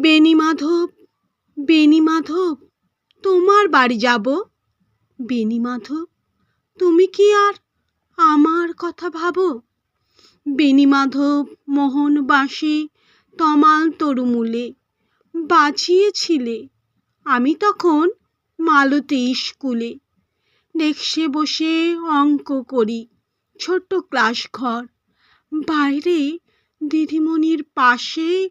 বেনি মাধব মাধব, তোমার বাড়ি যাব? বেনি মাধব, তুমি কি আর আমার কথা ভাবো? বেনি মাধব, মোহন বাঁশি, তমাল তরুমূলে বাজিয়েছিলে। আমি তখন মালতী স্কুলে ডেস্কে বসে অঙ্ক করি, ছোট্ট ক্লাস ঘর বাইরে দিদিমণির পাশে